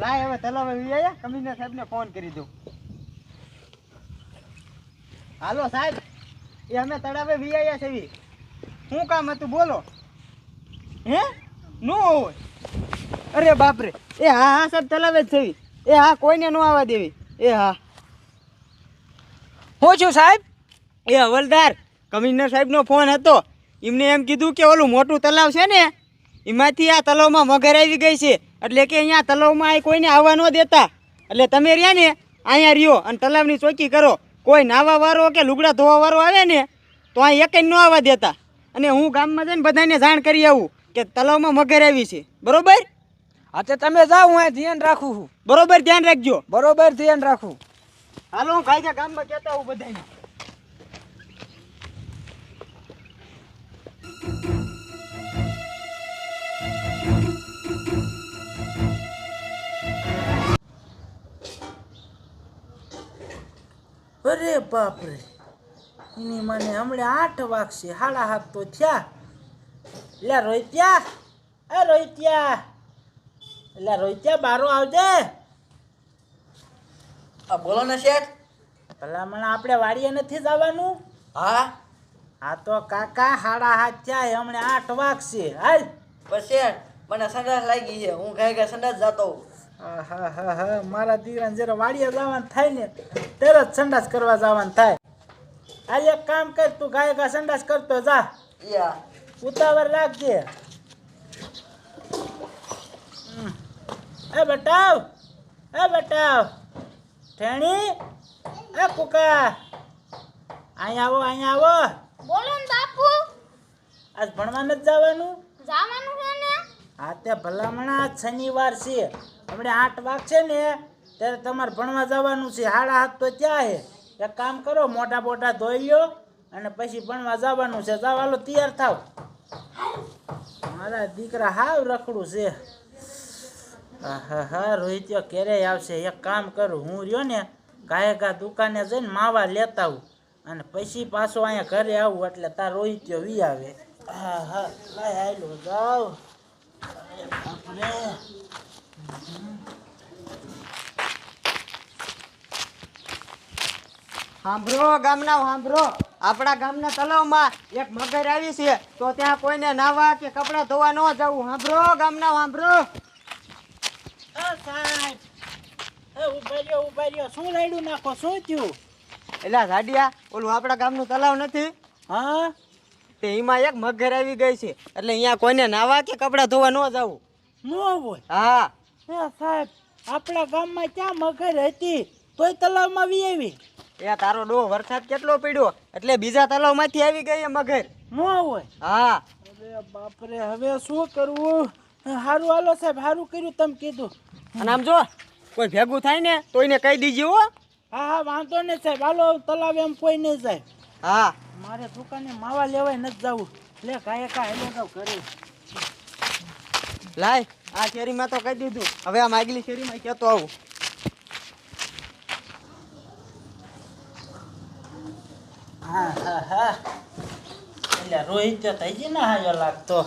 લાય, હવે તલાવે વિયા કમિશનર સાહેબને ફોન કરી દઉં. હાલો સાહેબ, એ અમે તળાવે વિયા છે શું કામ હતું બોલો. હે? નો હોય. અરે બાપરે. એ હા હા સાહેબ તલાવે જ છે એ હા, કોઈને નો આવવા દેવી. એ હા. હું છું સાહેબ? એ હવલદાર. કમિશનર સાહેબનો ફોન હતો. એમને એમ કીધું કે ઓલું મોટું તલાવ છે ને, એમાંથી આ તલાવમાં મગર આવી ગઈ છે. એટલે કે અહીંયા તલાવમાં અહીં કોઈને આવવા ન દેતા. એટલે તમે રહ્યા ને અહીંયા રહ્યો અને તલાવની ચોકી કરો. કોઈ નાવાવાળો કે લુગડા ધોવાવાળો આવે ને તો અહીં એક ન આવવા દેતા. અને હું ગામમાં જઈને બધાને જાણ કરી આવું કે તલાવમાં મગર આવી છે. બરોબર? હા તે તમે જાઓ હું અહીં ધ્યાન રાખું છું. બરોબર ધ્યાન રાખજો. બરોબર ધ્યાન રાખું. હાલો હું કાયદા ગામમાં કહેતા હું બધાને. અરે બાપરે. એની મને હમણાં આઠ વાગશે. હાડા હાથ તો થયા. એટલે રોહિત્યા. એ રોહિત્યા. એટલે રોહિત્યા બારો આવજે. આ બોલો ને શેઠ. ભલા મને આપણે વાડીએ નથી જવાનું? હા? હા તો કાકા સાડા હાથ થયા હમણાં આઠ વાગશે. હાલ. પણ શેઠ મને સંડાસ લાગી છે. હું ગાય ગાય સંડાસ જતો હોઉં. હા હા હા હા મારા દીકરાને જરા વાડીએ જવાનું થાય ને તરત સંડાસ કરવા જવાનું થાય હાલ એક કામ કર તું ગાય ગા સંડાસ કરતો જા યા ઉતાવળ રાખજે હમ. એ બટાવ એ બટાવ ઠેણી એ કુકા અહીંયા આવો અહીંયા આવો બોલો ને બાપુ આજ ભણવા નથી જવાનું જવાનું છે ને હા તે ભલામણા આજ શનિવાર છે હમણાં આઠ વાગશે ને, ત્યારે તમારે ભણવા જવાનું છે. હાડા હાથ તો ત્યાં છે એક કામ કરો મોટા મોટા ધોઈ લ્યો અને પછી ભણવા જવાનું છે. જાવ હાલો, તૈયાર થાવ મારા દીકરા હાવ રખડું છે. હા હા રોહિત્યો ક્યારેય આવશે. એક કામ કરું, હું રહ્યો ને, ગાય ગા દુકાને જઈને માવા લેતા આવું અને પછી પાછો અહીંયા ઘરે આવું એટલે તાર રોહિત્યો વી આવે. હા હા લાય આયલો જાવ બાપરે સાંભળો ગામના સાંભળો આપણા ગામના તલાવમાં એક મગર આવી છે. તો ત્યાં કોઈને નાવા કે કપડાં ધોવા ન જવું. સાંભળો ગામના સાંભળો શું લાડ્યું નાખો? શું થયું? એટલે જાડિયા ઓલું આપણા ગામનું તલાવ નથી? હા? તે એમાં એક મગર આવી ગઈ છે. એટલે અહીંયા કોઈને નાવા કે કપડાં ધોવા ન જવું. ન હોય? હા. સાહેબ આપણા ગામમાં ક્યાં મગર હતી? તોય તલાવમાં વી આવી. એ તારો ડો વરસાદ કેટલો પડ્યો? એટલે બીજા તલાવમાંથી આવી ગઈ એ મગર. નો હોય. હા. અરે બાપરે હવે શું કરવું? સારું હાલો સાહેબ સારું કર્યું તમે કીધું. અને આમ જો કોઈ ભેગું થાય ને તો એને કહી દીજે હો. હા હા વાંધો નહીં સાહેબ હાલો તલાવ એમ કોઈ નહીં જાય. હા. મારે દુકાને માવા લેવાય નથી જવું. લે કાંઈ કા હેલો જાવ ઘરે. લાય. આ શેરીમાં તો કહી દીધું. હવે આ માગલી શેરીમાં કહેતો આવું. હા હા હા. એટલે રોહિત તો થઈ ગઈ ને હાજો લાગતો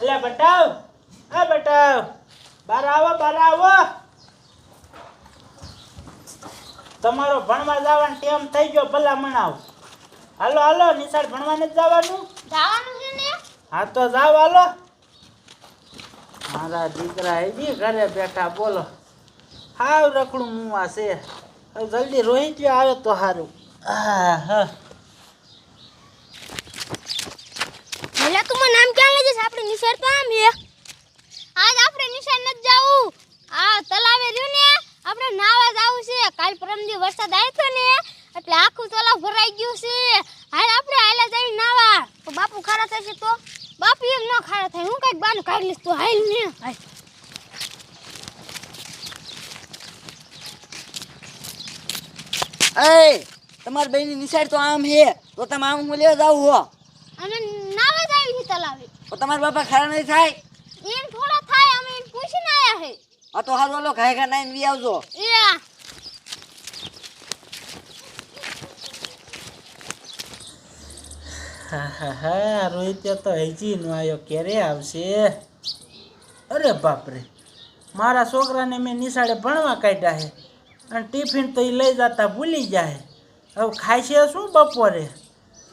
એટલે બટાવ. હા બટાવ. બાર આવો બાર આવો. તમારો ભણવા જવાનો ટેમ થઈ ગયો ભલા મણાવ. હાલો હાલો નિશાળ ભણવા નથી જવાનું? જવાનું છે ને? હા તો જાવ હાલો. મારા દીકરા હજી ઘરે બેઠા બોલો. હાવ રખડું મુવા છે. હવે જલ્દી રોહિત આવે તો સારું ભલા તું મને નામ ક્યાં લઈ જશે આપણે નિશાળ તો આમ હે. આજ આપણે નિશાળ નથી જાવું. આ તલાવે રહ્યું ને. આપણે નાવા જાવું છે. કાલ પરમદી વરસાદ આવ્યો હતો ને. એટલે આખું તલાવ ભરાઈ ગયું છે. હાલ આપણે હાલા જઈ નાવા. તો બાપુ ખરા થશે તો? બાપુ એમ ન ખારા થાય. હું કંઈક બાનું કાઢી લઈશ તો હાલ ને. હાલ. એ તમાર બહેની નિશાળ તો આમ હે. તો તમે આમ હું લેવા જાવ હો. અમે નાવા જાય છે તલાવે. તો તમારા બાપા ખાડા નહીં થાય? એમ થોડા થાય અમે એને પૂછીને આયા હે. આ તો હાલો લો ઘાય ઘા નાઈને વી આવજો એ હા હા હા રોહિત તો હજી નો આવ્યો. ક્યારે આવશે? અરે બાપરે, મારા છોકરાને મેં નિશાળે ભણવા કાઢ્યા છે અને ટિફિન તો એ લઈ જતા ભૂલી જાય. હવે ખાય છે શું બપોરે?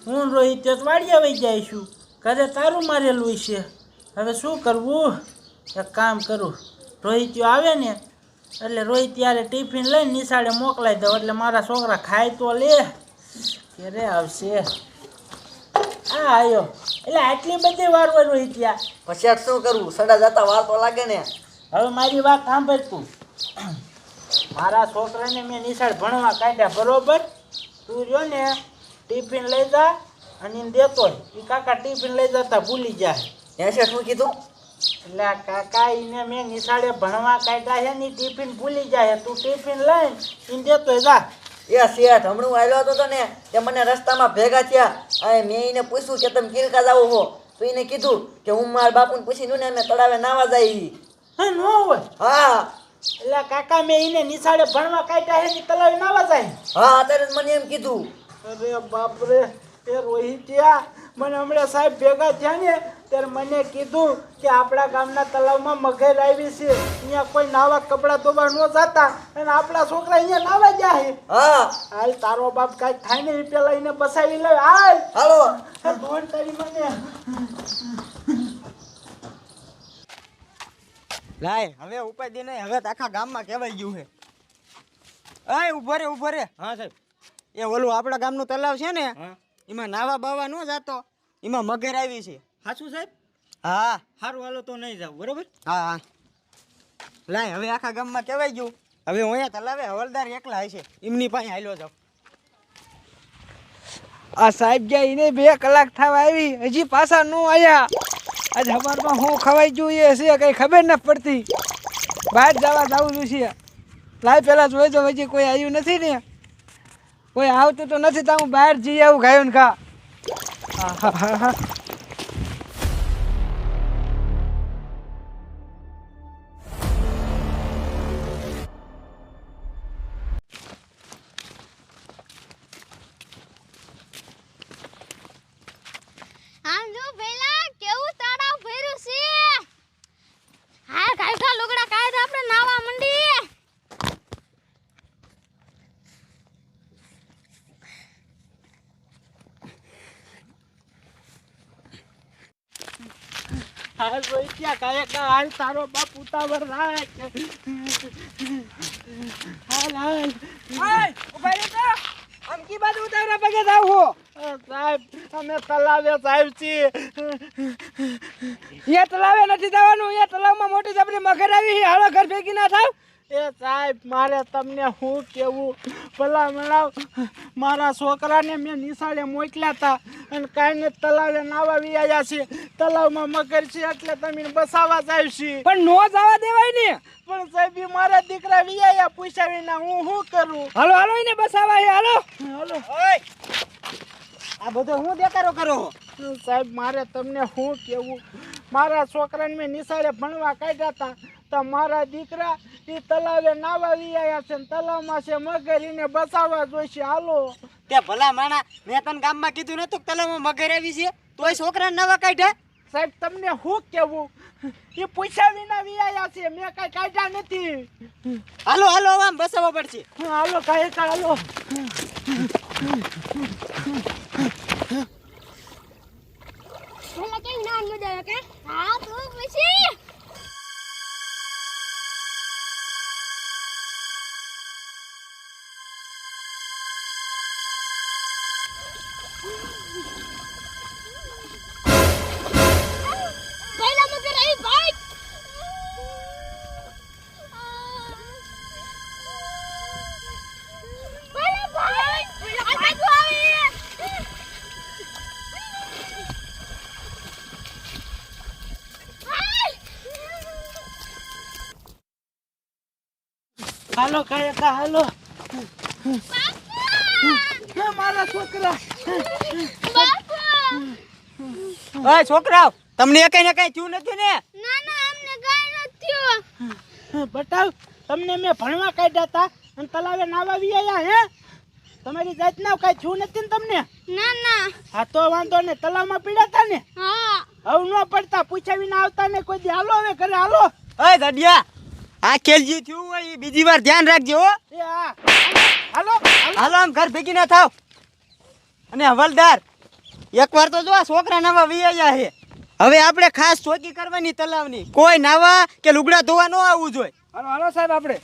હું રોહિત વાડિયા વહી જઈશું. ઘરે તારું મારેલું છે. હવે શું કરવું? એક કામ કરું રોહિત્યો આવે ને, એટલે રોહિત ત્યારે ટિફિન લઈને નિશાળે મોકલાઈ દઉં, એટલે મારા છોકરા ખાય તો લે. ક્યારે આવશે? આ આવ્યો એટલે આટલી બધી વાર હોય રોહિત ત્યાં પછી શું કરવું? સડા જતા વાર તો લાગે ને. હવે મારી વાત સાંભળ તું. મારા છોકરાને મેં નિશાળ ભણવા કાઢ્યા બરોબર? તું જો ને ટિફિન લઈ જા અને દેતો એ કાકા ટિફિન લઈ જતા ભૂલી જાય. એસે શું કીધું? એટલે કાકા એને મેં નિશાળે ભણવા કાઢ્યા છે ને ટિફિન ભૂલી જાય તું ટિફિન લઈને એને દેતો જા. એ શેઠ હમણાં આવ્યો હતો તો ને તે મને રસ્તામાં ભેગા થયા. અને મેં એને પૂછ્યું કે તમે કિલકા જાવ હો તો એને કીધું કે હું મારા બાપુને પૂછીને ને અમે તળાવે નાવા જાય હા ન હોય? હા. એટલે કાકા મેં એને નિશાળે ભણવા કાઢ્યા છે ને તળાવે નાવા જાય? હા અત્યારે મને એમ કીધું. અરે બાપરે એ રોહિતિયા મને હમણાં સાહેબ ભેગા થયા ને ત્યારે મને કીધું કે આપણા ગામના તલાવમાં મગર આવી છે. અહીંયા કોઈ નાવા કપડાં ધોવા ન જતા. અને આપણા છોકરા અહીંયા નાવા જાય હા. હાલ તારો બાપ કાંઈક થાય ને એ પેલા એને બસાવી લે હાલ. હાલો. ભણ તારી મને. લાય હવે ઉપાય નહીં હવે તો આખા ગામમાં કહેવાય ગયું છે. અય ઊભો રે ઊભો રે. હા સાહેબ. એ ઓલું આપણા ગામનું તલાવ છે ને હા. એમાં નાવા બાવા ન જાતો. એમાં મગર આવી છે. સાચું સાહેબ? હા. સારું હાલો તો નહીં જાવ બરોબર? હા હા. લાય હવે આખા ગામમાં કહેવાય ગયું. હવે હું અહીંયા તલાવે હવલદાર એકલા હશે. એમની પાસે હાલ્યો જાવ આ સાહેબ ગયા એને બે કલાક થવા આવી. હજી પાછા ન આવ્યા આજ અમારમાં હું ખવાઈ જોઈએ એ છે કંઈ ખબર ન પડતી. બહાર જવા જવું છે લાય પહેલાં જોઈ તો હજી કોઈ આવ્યું નથી ને. કોઈ આવતું તો નથી તો હું બહાર જઈ આવું ગાયું ને હા હા આમ હાલ હાલ તારો બાપ ઉતાવળ રાખ. હાલ ઊભા રહી જા. આમ કી બાજુ ઉતાવળા પગે જાવ હો? સાહેબ અમે તલાવે સાહેબ છીએ. અહીંયા તલાવે નથી જવાનું અહીંયા તલાવમાં મોટી જબરી મગર આવી હાલો ઘર ભેગી ના થાવ. એ સાહેબ મારે તમને શું કેવું? ભલા મણાવ મારા છોકરાને મેં નિશાળે મોકલ્યા હતા અને કાંઈને તલાવે નાવા વિયા છે. તલાવમાં મગર છે એટલે તમે બસાવા જાય છે પણ નો જવા દેવાય ને. પણ સાહેબ મારા દીકરા વિયા પૂછ્યા વિના હું શું કરું? હાલો હાલો એને બસાવા હાલો. હાલો. આ બધો હું દેખાડો કરો સાહેબ મારે તમને શું કેવું? મારા છોકરાને મેં નિશાળે ભણવા કાઢ્યા હતા તો મારા દીકરા એ તલાવે નાવા વિયા છે તલાવમાં છે મગર એને બસાવવા જોઈશે. હાલો. તે ભલા માણા મેં તને ગામમાં કીધું નતું કે તલાવમાં મગર આવી છે? તોય છોકરા નવા કાઢ્યા સાહેબ તમને શું કેવું? એ પૂછ્યા વિના વિયા છે. મેં કઈ કાઢ્યા નથી. હાલો હાલો આમ બસાવવા પડશે. હાલો કાંઈ હાલો. નાન મજા કે? હા તો પછી. હાલો કાંઈ હાલો. મારા છોકરા. ઓય છોકરાઓ તમને કઈ ને કઈ થયું નથી ને? ના ના અમને કઈ નથી થયું. બટાવ તમને મેં ભણવા કાઢ્યા હતા અને તલાવે નાવા વિયા હે? તમારી જાતના કાંઈ છું નથી ને તમને? ના ના. હા તો વાંધો ને તલાવમાં પીડ્યા હતા ને? હા. હવે ન પડતા પૂછ્યા વિના આવતા ને કોઈ દી. હાલો હવે ઘરે હાલો. ઓય દડિયા આ કેલજી થયું હોય એ બીજી વાર ધ્યાન રાખજો હો. હા હાલો હાલો. આમ ઘર ભેગી ના થાવ. અને હવલદાર એકવાર તો જો આ છોકરા નવા વિયા છે હવે આપણે ખાસ ચોકી કરવાની તલાવની. કોઈ નાવા કે લુગડા ધોવા ન આવવું જોઈએ. હાલો હાલો સાહેબ આપણે.